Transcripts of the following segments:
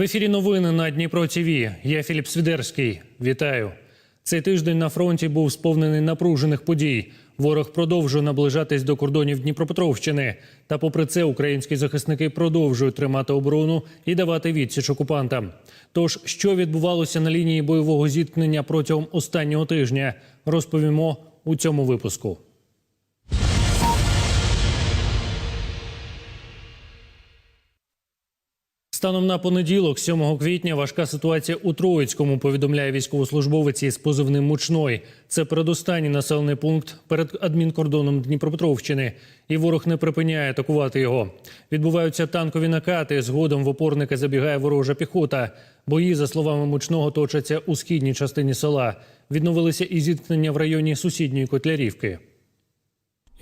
В ефірі новини на Дніпро ТВ. Я Філіп Свідерський. Вітаю. Цей тиждень на фронті був сповнений напружених подій. Ворог продовжує наближатись до кордонів Дніпропетровщини. Та, попри це, українські захисники продовжують тримати оборону і давати відсіч окупантам. Тож, що відбувалося на лінії бойового зіткнення протягом останнього тижня, розповімо у цьому випуску. Станом на понеділок, 7 квітня, важка ситуація у Троїцькому, повідомляє військовослужбовець із позивним Мучной. Це передостанній населений пункт перед адмінкордоном Дніпропетровщини. І ворог не припиняє атакувати його. Відбуваються танкові накати. Згодом в опорника забігає ворожа піхота. Бої, за словами Мучного, точаться у східній частині села. Відновилися і зіткнення в районі сусідньої Котлярівки.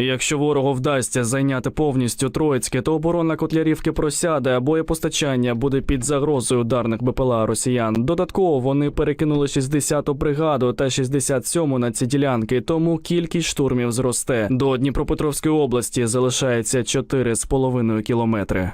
Якщо ворогу вдасться зайняти повністю Троїцьке, то оборона Котлярівки просяде, а боєпостачання буде під загрозою ударних БПЛА росіян. Додатково вони перекинули 60-ту бригаду та 67-му на ці ділянки, тому кількість штурмів зросте. До Дніпропетровської області залишається 4,5 кілометри.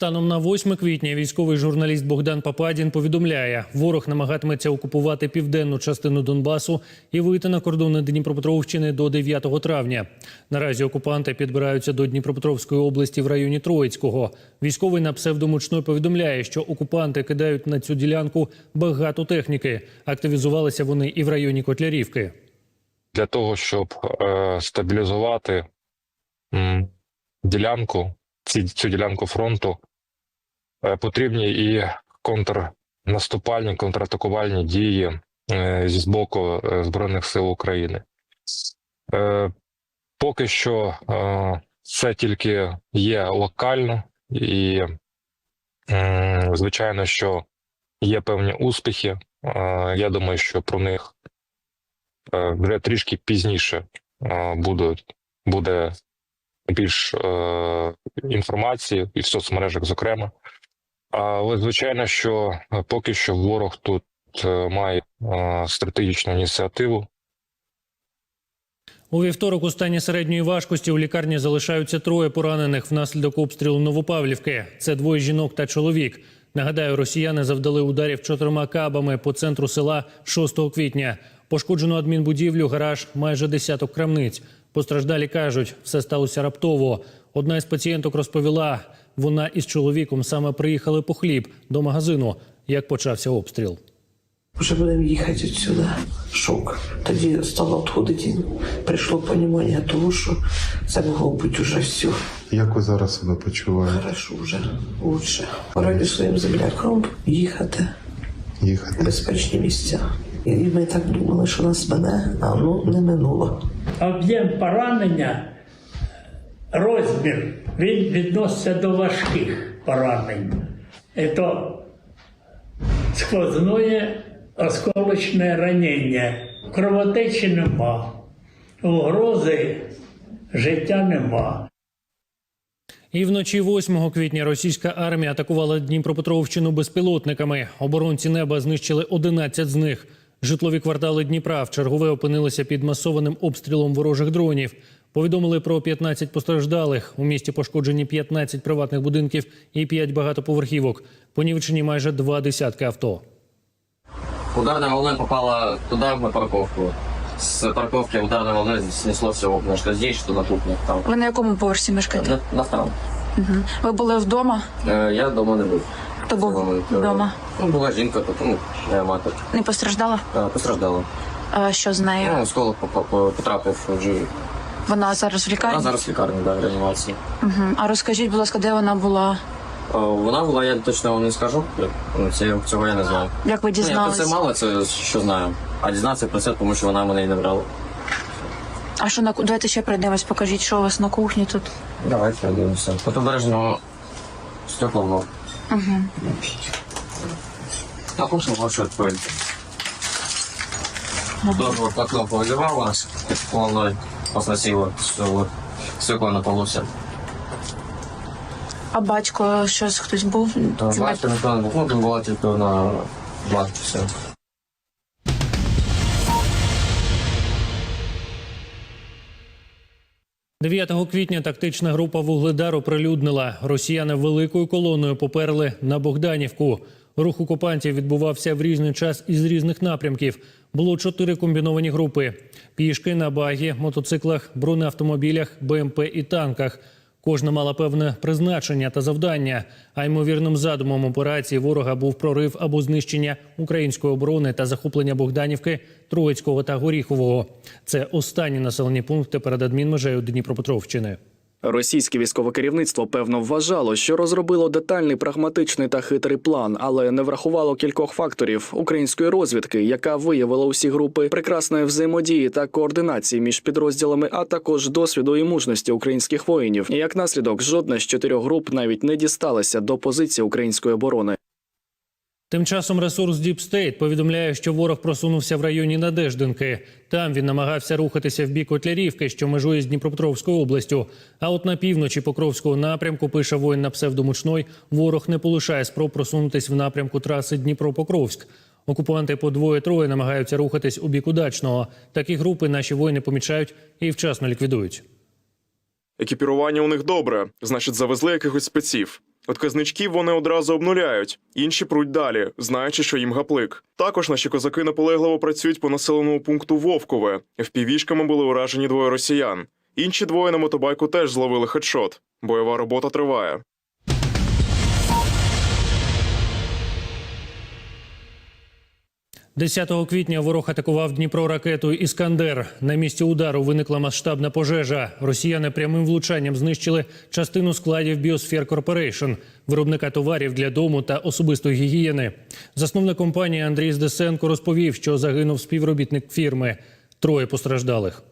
Станом на 8 квітня військовий журналіст Богдан Пападін повідомляє, ворог намагатиметься окупувати південну частину Донбасу і вийти на кордони Дніпропетровщини до 9 травня. Наразі окупанти підбираються до Дніпропетровської області в районі Троїцького. Військовий на псевдомучной повідомляє, що окупанти кидають на цю ділянку багато техніки. Активізувалися вони і в районі Котлярівки. для того, щоб е, стабілізувати м, ділянку, ці, цю ділянку фронту, потрібні і контрнаступальні, контратакувальні дії е, зі боку е, Збройних сил України. Е, поки що е, це тільки є локально, і, звичайно, що є певні успіхи. Е, я думаю, що про них е, вже трішки пізніше е, будуть, буде більш е, інформації і в соцмережах, зокрема. Але звичайно, що е, поки що ворог тут е, має е, стратегічну ініціативу. У вівторок у стані середньої важкості у лікарні залишаються троє поранених внаслідок обстрілу Новопавлівки. Це двоє жінок та чоловік. Нагадаю, росіяни завдали ударів чотирма кабами по центру села 6 квітня. Пошкоджено адмінбудівлю, гараж, майже десяток крамниць. Постраждалі кажуть, все сталося раптово. Одна із пацієнток розповіла, вона із чоловіком саме приїхали по хліб до магазину, як почався обстріл. Вже будемо їхати відсюди. Шок. Тоді стало відходити. Прийшло розуміння того, що це могло бути вже все. Як ви зараз себе почуваєте? Хорошо вже, лучше. Раді своїм землякам їхати Їхати? безпечні місця. І ми так думали, що нас мене, а ну не минуло. об'єм поранення, розмір, він відноситься до важких поранень. Це сквозне осколочне ранення. Кровотечі нема, угрози життя нема. І вночі 8 квітня російська армія атакувала Дніпропетровщину безпілотниками. Оборонці неба знищили 11 з них. Житлові квартали Дніпра в чергове опинилися під масованим обстрілом ворожих дронів. Повідомили про 15 постраждалих. У місті пошкоджені 15 приватних будинків і 5 багатоповерхівок. Понівечені майже два десятки авто. Ударная волна попала туда, на парковку. С парковки ударной волной снесло все окна, что здесь, что на кухне. Там. Ви на якому поверсі мешкаєте? На, на втором. Ви були вдома? Е, я дома не був. Хто був Е, вдома? Ну, була жінка, тут, ну, мати. Не постраждала? Е, постраждала. А що з нею? Ну, осколок потрапив в живі. Вона зараз в лікарні? Вона зараз в лікарні, да, в реанімації. Мгм. А розкажіть, будь ласка, де вона була? Е, Вона була, я точно вам не скажу. Ну, Це, цього я не знаю. Як ви Ну, я про дізналися? це мало, це що знаю. А дізнатися про це, тому що вона мене і не брала. А що на ку- давайте ще пройдемось, покажіть, що у вас на кухні тут. Давайте подивимося. Тут обережно стекло много. Угу. А кушал вообще открыть. Тоже вот окно повыливало волной, посносило все вот стекла на полу все. А батько щось хтось був? Чи Батька никто не был, ну, там была тільки на матке все. 9 квітня тактична група Вугледар оприлюднила. Росіяни великою колоною поперли на Богданівку. Рух окупантів відбувався в різний час із різних напрямків. Було чотири комбіновані групи: пішки на багі, мотоциклах, бронеавтомобілях, БМП і танках. Кожна мала певне призначення та завдання. А ймовірним задумом операції ворога був прорив або знищення української оборони та захоплення Богданівки, Троїцького та Горіхового. Це останні населені пункти перед адмінмежею Дніпропетровщини. Російське військове керівництво певно вважало, що розробило детальний, прагматичний та хитрий план, але не врахувало кількох факторів української розвідки, яка виявила усі групи прекрасної взаємодії та координації між підрозділами, а також досвіду і мужності українських воїнів. І як наслідок, жодна з чотирьох груп навіть не дісталася до позиції української оборони. Тим часом ресурс Deep State повідомляє, що ворог просунувся в районі Надеждинки. Там він намагався рухатися в бік Котлярівки, що межує з Дніпропетровською областю. А от на півночі Покровського напрямку пише воїн на псевдомучной. Ворог не полишає спроб просунутись в напрямку траси Дніпро-Покровськ. Окупанти по двоє-троє намагаються рухатись у бік удачного. Такі групи наші воїни помічають і вчасно ліквідують. Екіпірування у них добре, значить, завезли якихось спеців. От казничків вони одразу обнуляють, інші пруть далі, знаючи, що їм гаплик. Також наші козаки наполегливо працюють по населеному пункту Вовкове. Впівішками були уражені двоє росіян. Інші двоє на мотобайку теж зловили хедшот. Бойова робота триває. – 10 квітня ворог атакував Дніпро ракетою Іскандер. На місці удару виникла масштабна пожежа. Росіяни прямим влучанням знищили частину складів Біосфер Корпорейшн, виробника товарів для дому та особистої гігієни. Засновник компанії Андрій Здесенко розповів, що загинув співробітник фірми. Троє постраждалих.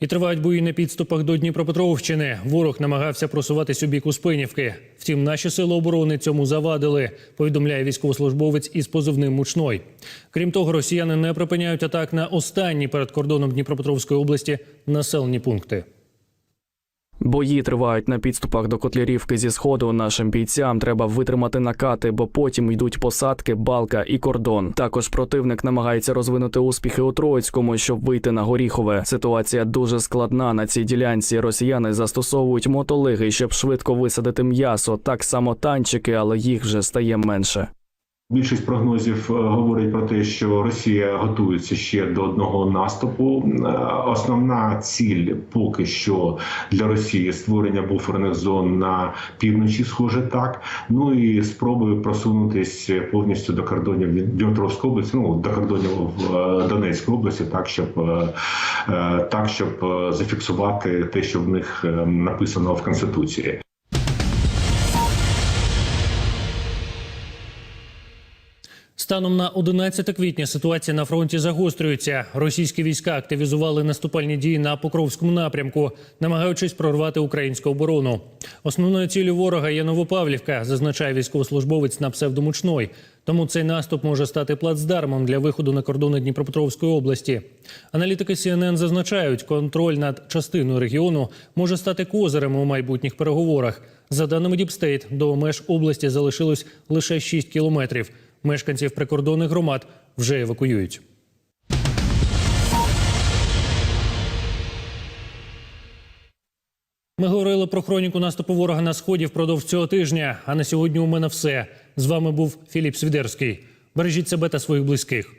І тривають бої на підступах до Дніпропетровщини. Ворог намагався просуватись у бік Успенівки. Втім, наші сили оборони цьому завадили, повідомляє військовослужбовець із позивним Мучной. Крім того, росіяни не припиняють атак на останні перед кордоном Дніпропетровської області населені пункти. Бої тривають на підступах до Котлярівки зі сходу. Нашим бійцям треба витримати накати, бо потім йдуть посадки, балка і кордон. Також противник намагається розвинути успіхи у Троїцькому, щоб вийти на Горіхове. Ситуація дуже складна на цій ділянці. Росіяни застосовують мотолиги, щоб швидко висадити м'ясо. Так само танчики, але їх вже стає менше. Більшість прогнозів е, говорить про те, що Росія готується ще до одного наступу. Е, Основна ціль поки що для Росії створення буферних зон на півночі, схоже так. Ну і спроби просунутись повністю до кордонів Дніпровської області, ну до кордонів е, Донецької області, так щоб так, щоб зафіксувати те, що в них написано в конституції. Станом на 11 квітня ситуація на фронті загострюється. Російські війська активізували наступальні дії на Покровському напрямку, намагаючись прорвати українську оборону. Основною ціллю ворога є Новопавлівка, зазначає військовослужбовець на псевдомучной. Тому цей наступ може стати плацдармом для виходу на кордони Дніпропетровської області. Аналітики CNN зазначають, контроль над частиною регіону може стати козирем у майбутніх переговорах. За даними Діпстейт, до меж області залишилось лише 6 кілометрів. Мешканців прикордонних громад вже евакуюють. Ми говорили про хроніку наступу ворога на сході впродовж цього тижня. А на сьогодні у мене все. З вами був Філіп Свідерський. Бережіть себе та своїх близьких.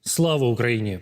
Слава Україні!